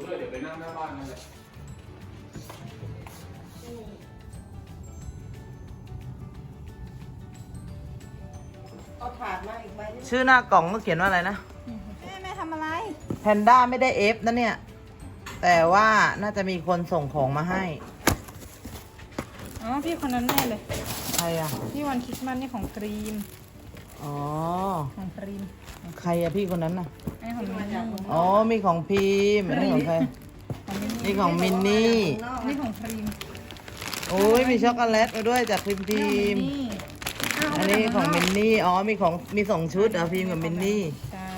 ยวไปนั่งหน้าบ้านนั่นแหละเอาถาดมาอีกใบนึงชื่อหน้ากล่องก็เขียนว่าอะไรนะ แม่แม่ทำอะไร แพนด้าไม่ได้เอฟนะเนี่ย แต่ว่าน่าจะมีคนส่งของมาให้ อ๋อ พี่คนนั้นแน่เลย ใครอะ พี่วันคริสต์มาสนี่ของครีมอ๋อ ของครีม ใครอะพี่คนนั้นน่ะ ไอ้ของมินนี่อ๋อ มีของพิมพ์อันนี้ของใครของมินนี่ของมินนี่นอกนี่ของครีมโอ้ยมีช็อกโกแลตมาด้วยจากพิมพ์พิมพ์นี่าวอันนี้ของมินนี่ อ๋อ มีของ มีสองชุดเหรอะพิมพ์กับมินนี่ ใช่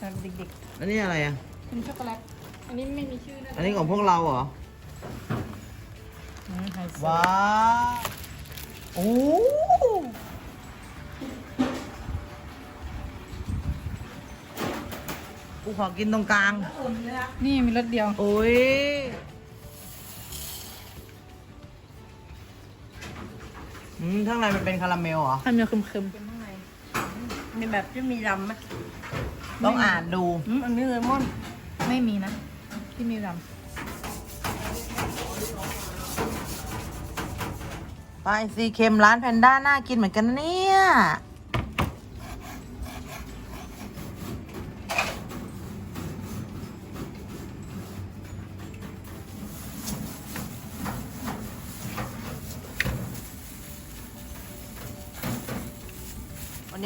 สำหรับเด็กอันนี้อะไรอะ ๆเป็นช็อกโกแลตอันนี้ไม่มีชื่อนะอันนี้ของพวกเราเหรอ อืมไฮโซว้าวโอ้ กูขอกินตรงกลาง นี่มีรสเดียว โอ้ย อืมข้างในมันเป็นคาราเมลเหรอ ทำเนื้อคึมข้างในมีแบบที่มีลำไหมต้องอ่านดู อืมอันนี้เลมอน ๆ ไม่มีนะ ที่มีรปลาอินทรีเค็มร้านแพนด้าน่ากินเหมือนกันนะเนี่ย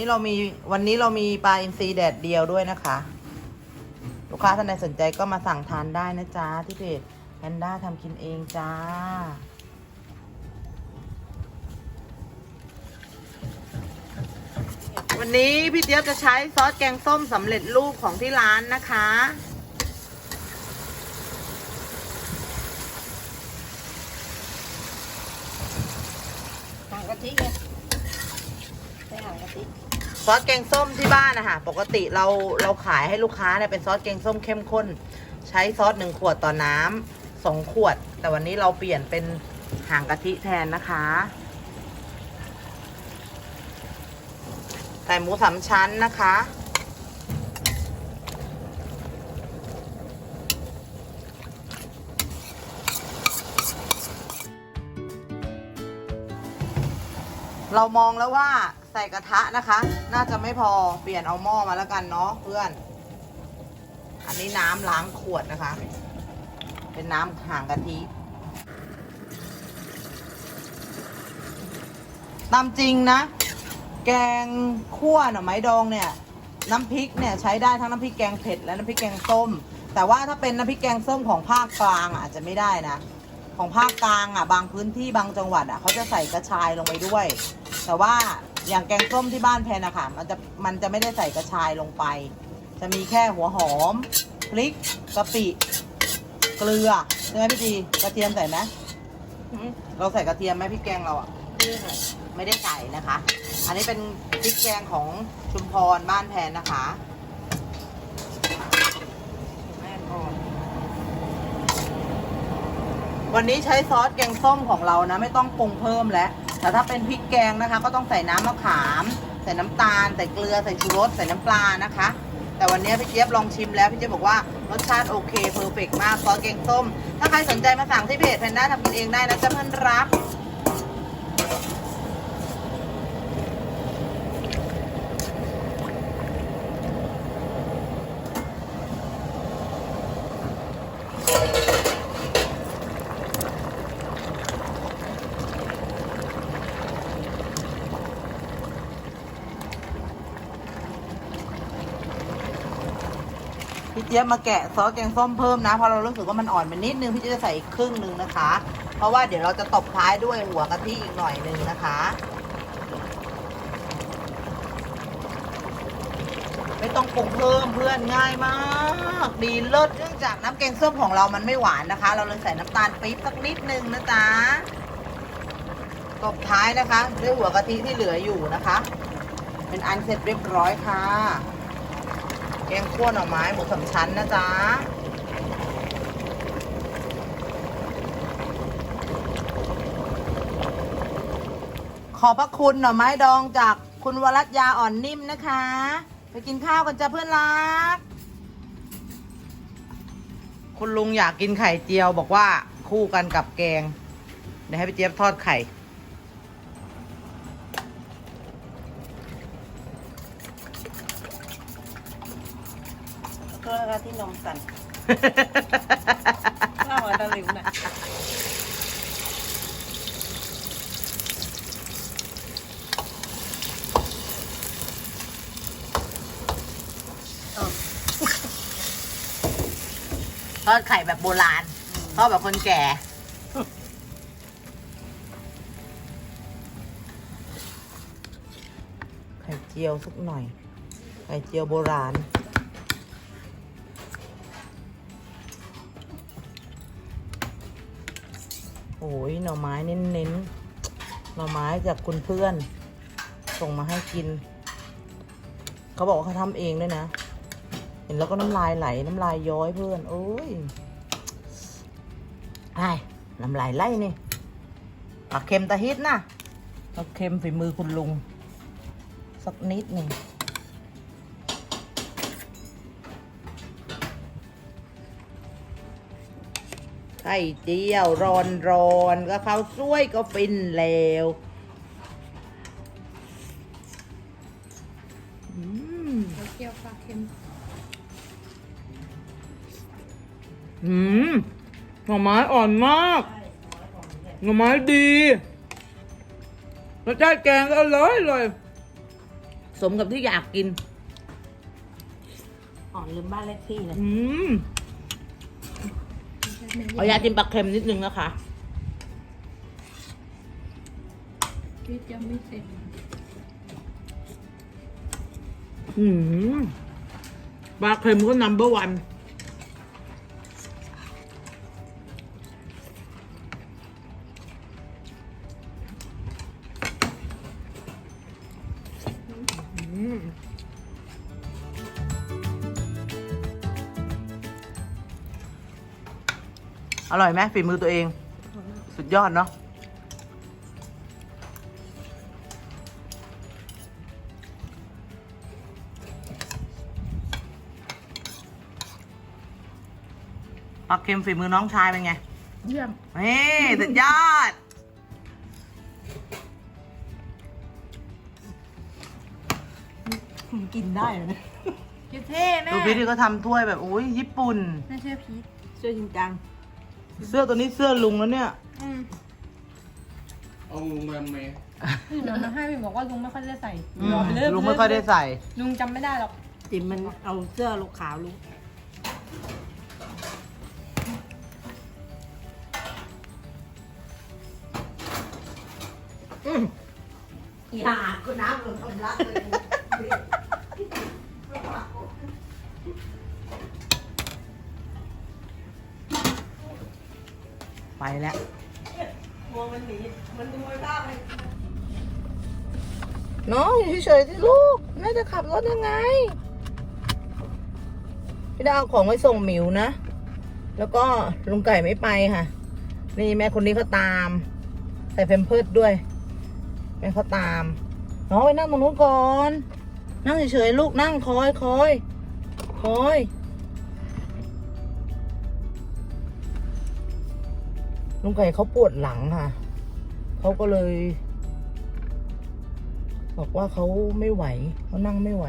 นี้เรามีวันนี้เรามีปลาอินทรีแดดเดียวด้วยนะคะ ลูกค้าท่านใดสนใจก็มาสั่งทานได้นะจ๊ะที่เพจแพนด้าทำกินเองจ้า วันนี้พี่เจี๊ยบจะใช้ซอสแกงส้มสำเร็จรูปของที่ร้านนะคะห่งกะทิไง ซอสแกงส้มที่บ้านนะคะปกติเราเราขายให้ลูกค้าเนี่ยเป็นซอสแกงส้มเข้มข้น ใช้ซอสหนึ่งขวดต่อน้ำสองขวด แต่วันนี้เราเปลี่ยนเป็นหางกะทิแทนนะคะใส่หมูสามชั้นนะคะ เรามองแล้วว่า ใส่กระทะนะคะ น่าจะไม่พอเปลี่ยนเอาหม้อมาแล้วกันเนาะเพื่อน อันนี้น้ำล้างขวดนะคะ เป็นน้ำห่างกะทิตามจริงนะ แกงคั่วหน่อไม้ดองเนี่ย น้ำพริกเนี่ยใช้ได้ทั้งน้ำพริกแกงเผ็ดและน้ำพริกแกงส้ม แต่ว่าถ้าเป็นน้ำพริกแกงส้มของภาคกลางอะอาจจะไม่ได้นะของภาคกลางอะบางพื้นที่บางจังหวัดอะเขาจะใส่กระชายลงไปด้วย แต่ว่า อย่างแกงส้มที่บ้านแพนอะค่ะมันจะมันจะไม่ได้ใส่กระชายลงไป จะมีแค่หัวหอมพริกกะปิเกลือใช่ไหมพี่จีกระเทียมใส่ไหมอืมเราใส่กระเทียมไหมพริกแกงเราอะนี่ค่ะไม่ได้ใส่นะคะ อันนี้เป็นพริกแกงของชุมพรบ้านแพนนะคะแม่ก่อนวันนี้ใช้ซอสแกงส้มของเรานะ ไม่ต้องปรุงเพิ่มแล้ว แต่ถ้าเป็นพริกแกงนะคะ ก็ต้องใส่น้ำมะขาม ใส่น้ำตาล ใส่เกลือ ใส่ชูรส ใส่น้ำปลานะคะ แต่วันนี้พี่เจี๊ยบลองชิมแล้วพี่เจี๊ยบบอกว่ารสชาติโอเคเพอร์เฟกมากซอสแกงส้ม ถ้าใครสนใจมาสั่งที่เพจแพนด้าทำกินเองได้นะจ๊ะเพื่อนรัก เจี๊ยบมาแกะซอสแกงส้มเพิ่มนะเพราะเรารู้สึกว่ามันอ่อนไปนิดนึงพี่เจี๊ยบจะใส่อีกครึ่งหนึ่งนะคะ เพราะว่าเดี๋ยวเราจะตบท้ายด้วยหัวกะทิอีกหน่อยนึงนะคะไม่ต้องปรุงเพิ่มเพื่อนง่ายมาก ดีเลิศเนื่องจากน้ำแกงส้มของเรามันไม่หวานนะคะ เราเลยใส่น้ำตาลปี๊บสักนิดนึงนะจ๊ะตบท้ายนะคะ ด้วยหัวกะทิที่เหลืออยู่นะคะ เป็นอันเสร็จเรียบร้อยค่ะ แกงคั่วหน่อไม้หมูสามชั้นนะจ๊ะขอบพระคุณหน่อไม้ดองจากคุณวรัตยาอ่อนนิ่มนะคะ ไปกินข้าวกันจ้ะเพื่อนรัก คุณลุงอยากกินไข่เจียวบอกว่าคู่กันกับแกง เดี๋ยวให้พี่เจี๊ยบทอดไข่ ก็แล้วที่นมสั่นข้าวตะหลิวน่ะทอดไข่แบบโบราณทอดแบบคนแก่ ไข่เจียวสักหน่อย ไข่เจียวโบราณ โอ้ยหน่อไม้เน้นๆหน่อไม้จากคุณเพื่อน ส่งมาให้กิน เขาบอกว่าเขาทำเองด้วยนะ เห็นแล้วก็น้ำลายไหล น้ำลายย้อยเพื่อน โอ้ยไอ้น้ำลายไหลนี่ปลาเค็มตะฮิตนะปลาเค็มฝีมือคุณลุง สักนิดหนึ่ง ไข่เจียวร้อนร้อนๆก็ข้าวสวยก็ฟินแล้วอืมเกี๊ยวปลาเค็มอืมหน่อไม้อ่อนมากหน่อไม้ดีรสชาติแกงก็อร่อยเลยสมกับที่อยากกิน อ่อนลืมบ้านเลขที่เลยอืม เอายาจิ้มปลาเค็มนิดนึงนะคะพี่ยังไม่เสร็จอืมปลาเค็มก็นัมเบอร์วัน ร่อยไหมฝีมือตัวเอง สุดยอดเนาะปลาเค็มฝีมือน้องชายเป็นไง เยี่ยมนี่สุดยอดกินได้เลยกิเท่แม่ดูพีทที่เขาทำถ้วยแบบอุ้ยญี่ปุ่นน่าเชื่อพีทช่วยจริงจัง เสื้อตัวนี้เสื้อลุงแล้วเนี่ย อืมเอาลุงแรมเมย์เดี๋ยวนะให้พี่บอกว่าลุงไม่ค่อยได้ใส่อืมรอปเริ่ลุงไม่ค่อยได้ใส่ ลุงจำไม่ได้หรอกจิมมันเอาเสื้อลูกขาวลูกอย่าก็น้ำลงทำรักเลย น้องอยู่เฉยๆที่ลูกน่จะขับรถยังไง พี่ดาวเอาของไว้ส่งหมิวนะ แล้วก็ลุงไก่ไม่ไปค่ะ นี่แม่คนนี้เขาตาม ใส่เฟมเพิร์ดด้วย แม่เขาตาม น้องไปนั่งตรงนู้นก่อน นั่งเฉยๆลูกนั่งคอยคอยคอยลุงไก่เขาปวดหลังค่ะ เขาก็เลย บอกว่าเขาไม่ไหวเขานั่งไม่ไหว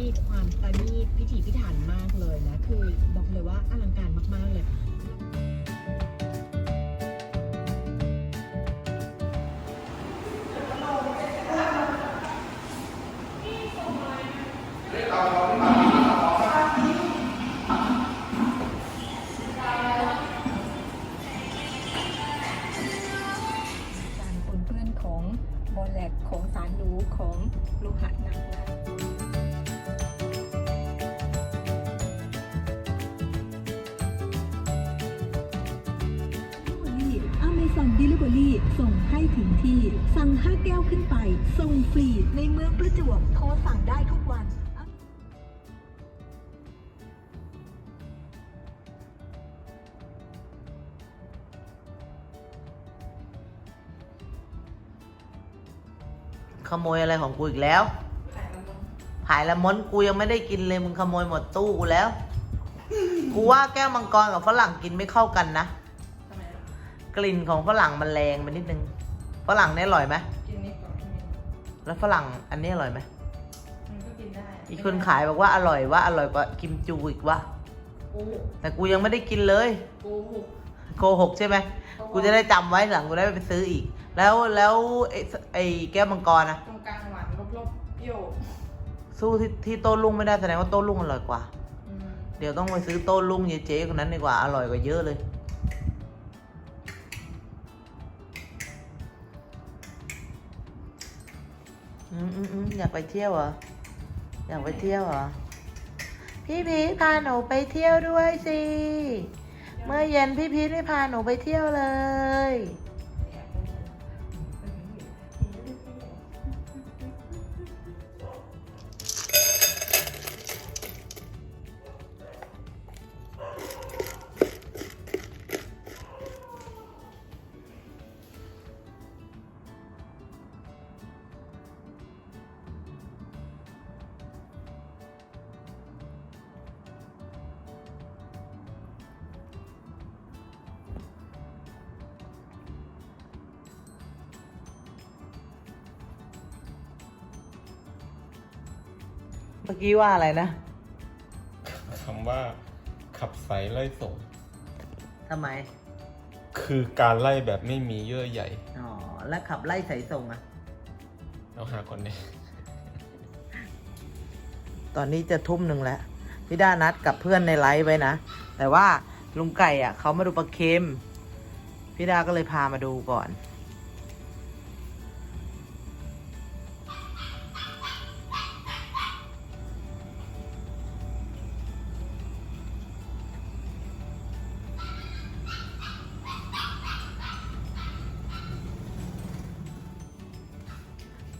มีความประณีตพิถีพิถันมากเลยนะ คือบอกเลยว่าอลังการมาก ๆ เลย สั่ง Delivery ส่งให้ถึงที่ สั่ง 5 แก้วขึ้นไป ส่งฟรี ในเมืองประจวบโทรสั่งได้ทุกวันขโมยอะไรของกูอีกแล้วผายละม้นกูยังไม่ได้กินเลยมึงขโมยหมดตู้กูแล้ว กูว่าแก้วมังกรกับฝรั่งกินไม่เข้ากันนะทำไมล่ะ กลิ่นของฝรั่งมันแรงไปนิดนึงฝรั่งเนี่ยอร่อยไหมกินนิดก่อนกินนิดแล้วฝรั่งอันนี้อร่อยไหมมันก็กินได้อีกคนขายบอกว่าอร่อยว่าอร่อยกว่ากิมจูอีกว่ากูแต่กูยังไม่ได้กินเลยกูหกโกหกใช่ไหมกูจะได้จำไว้หลังกูได้ไปซื้ออีก แล้วแล้วไอ้ไอ้แก้วมังกรนะตรงกลางหวานรอบๆเปรี้ยวสู้ที่ที่โต้รุ่งไม่ได้แสดงว่าโต้รุ่งอร่อยกว่า อืม เดี๋ยวต้องไปซื้อโต้รุ่งเยเจ๊คนนั้นดีกว่าอร่อยกว่าเยอะเลย อืมอืมอืมอยากไปเที่ยวเหรอ อยากไปเที่ยวเหรอ พี่พีชพาหนูไปเที่ยวด้วยสิ เมื่อเย็นพี่พีชไม่พาหนูไปเที่ยวเลย เมื่อกี้ว่าอะไรนะคำว่า ขับสายไล่ส่ง ทำไม คือการไล่แบบไม่มีเยื่อใยอ๋อ แล้วขับไล่สายส่งอะเราหาก่อนเนี่ยตอนนี้จะทุ่มหนึ่งแล้ว พี่ด้านัดกับเพื่อนในไลฟ์ไว้นะ แต่ว่าลุงไก่อะเขามาดูปลาเค็ม พี่ด้าก็เลยพามาดูก่อน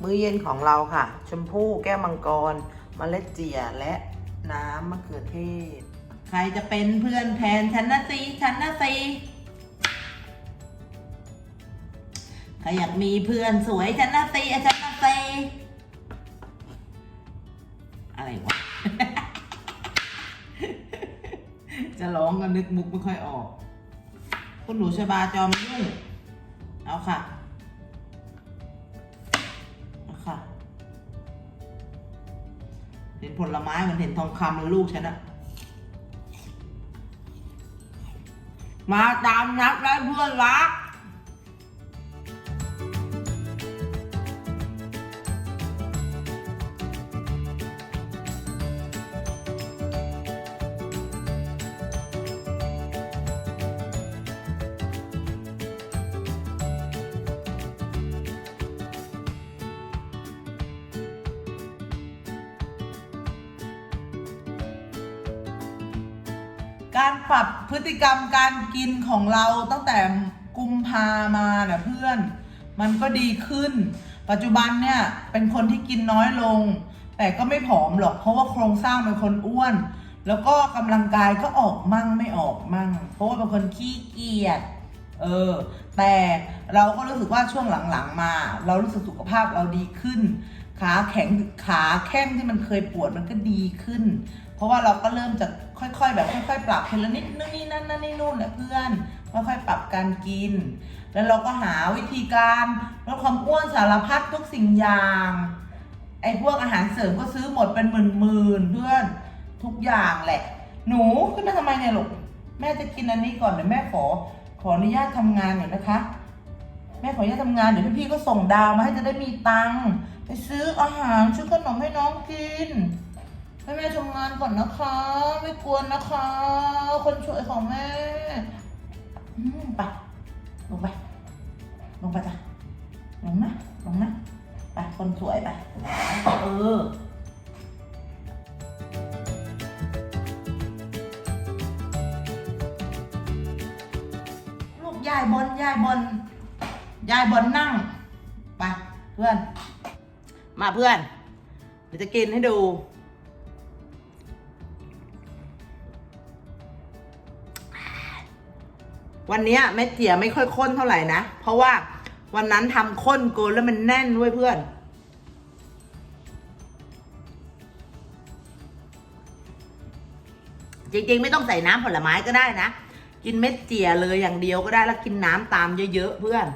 มื้อเย็นของเราค่ะ ชมพู่แก้วมังกรมเมล็ดเจียและน้ำมะเขือเทศ ใครจะเป็นเพื่อนแทนฉันนะสิฉันนะสิใครอยากมีเพื่อนสวยฉันนะสิฉันนะสิอะไรวะ จะร้องก็นึกมุกไม่ค่อยออก คุณหนูชบาจอมยุ่งเอาค่ะ ผลไม้เหมันเห็นทองคำเลยลูกฉันอะมาตามนัดได้เพื่อนรัก การปรับพฤติกรรมการกินของเราตั้งแต่กุมภามาเนี่ยเพื่อน มันก็ดีขึ้น ปัจจุบันเนี่ยเป็นคนที่กินน้อยลง แต่ก็ไม่ผอมหรอกเพราะว่าโครงสร้างเป็นคนอ้วน แล้วก็กำลังกายก็ออกมั่งไม่ออกมั่ง เพราะว่าเป็นคนขี้เกียจเออ แต่เราก็รู้สึกว่าช่วงหลังๆมา เรารู้สึกสุขภาพเราดีขึ้น ขาแข็งขาแข้งที่มันเคยปวดมันก็ดีขึ้น เพราะว่าเราก็เริ่มจะ ค่อยๆ แบบค่อยๆ ปรับทีละนิดนู่นนี่นั่นนั่นนี่นู่นแหละเพื่อน ค่อยๆ ปรับการกิน แล้วเราก็หาวิธีการลดความอ้วนสารพัดทุกสิ่งอย่างไอ้พวกอาหารเสริมก็ซื้อหมดเป็นหมื่นๆเพื่อนทุกอย่างแหละ หนูขึ้นมาทำไมเนี่ยลูกแม่จะกินอันนี้ก่อนเดี๋ยวแม่ขอ ขออนุญาตทำงานหน่อยนะคะ แม่ขออนุญาตทำงานเดี๋ยวพี่ๆก็ส่งดาวมาให้จะได้มีตังค์ไปซื้ออาหารซื้อขนมให้น้องกิน ให้แม่ทำงานก่อนนะคะ ไม่กวนนะคะ คนช่วยของแม่อืมไปลงไป ลงไปจ้ะลงนะลงนะไปคนสวยไปเออลูกยายบอลยายบอลยายบนนั่งไปเพื่อน มาเพื่อนเดี๋ยวจะกินให้ดู วันนี้ยเม็ดเจียไม่ค่อยข้นเท่าไหร่นะ เพราะว่าวันนั้นทำข้นเกินแล้วมันแน่นด้วยเพื่อน จริงๆ ไม่ต้องใส่น้ำผลไม้ก็ได้นะ กินเม็ดเจียเลยอย่างเดียวก็ได้แล้วกินน้ำตามเยอะๆเพื่อน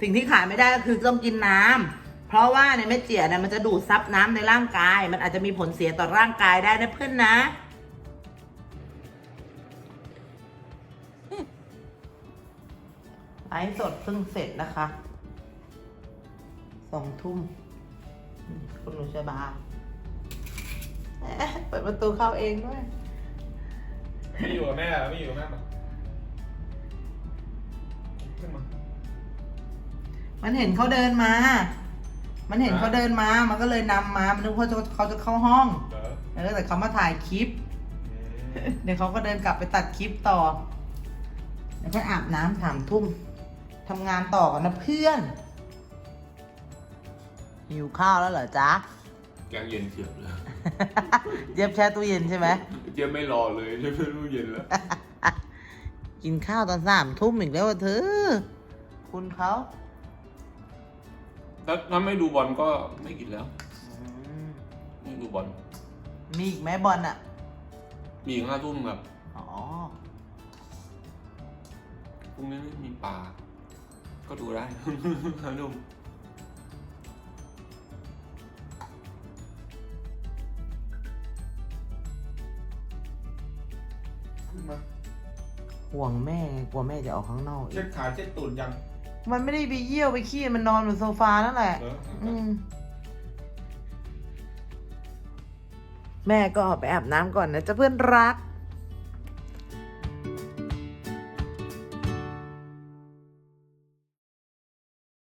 สิ่งที่ขาดไม่ได้ก็คือต้องกินน้ำเพราะว่าในเม็ดเจียเนี่ยมันจะดูดซับน้ำในร่างกาย มันอาจจะมีผลเสียต่อร่างกายได้นะเพื่อนนะ ไลฟ์สดเพิ่งเสร็จนะคะสองทุ่มอืมคุณหนูชบาเอ๊ะเปิดประตูเข้าเองด้วย ไม่อยู่กับแม่เหรอไม่อยู่กับแม่ปะขึ้นมามันเห็นเขาเดินมา มันเห็นเขาเดินมา มันก็เลยนำมา มันนึกว่าเขาจะเข้าห้อง เหรอเออแต่เขามาถ่ายคลิป อืม เดี๋ยวเขาก็เดินกลับไปตัดคลิปต่อเดี๋ยวค่อยอาบน้ำถามทุ่ม ทำงานต่อกันนะเพื่อน หิวข้าวแล้วเหรอจ๊ะ แกงเย็นเฉียบเลยเย็บแช่ตู้เย็นใช่ไหม เจี๊ยบไม่รอเลยเจี๊ยบไม่รู้เย็นแล้ว กินข้าวตอนสามทุ่มอีกแล้วอะเธอ คุณเขาถ้าถ้าไม่ดูบอลก็ไม่กินแล้วไม่ดูบอล มีอีกไหมบอลอะมีอีกห้าทุ่มครับอ๋อ พรุ่งนี้มีปลา ก็ดูได้ห้าทุ่มขึ้นมาห่วงแม่ไงกลัวแม่จะออกข้างนอกอีเช็กดขาเช็ดตูดยังมันไม่ได้ไปเยี่ยวไปขี้มันนอนบนโซฟานั่นแหละ เหรออืม แม่ก็ออกไปอาบน้ำก่อนนะจ๊ะเพื่อนรัก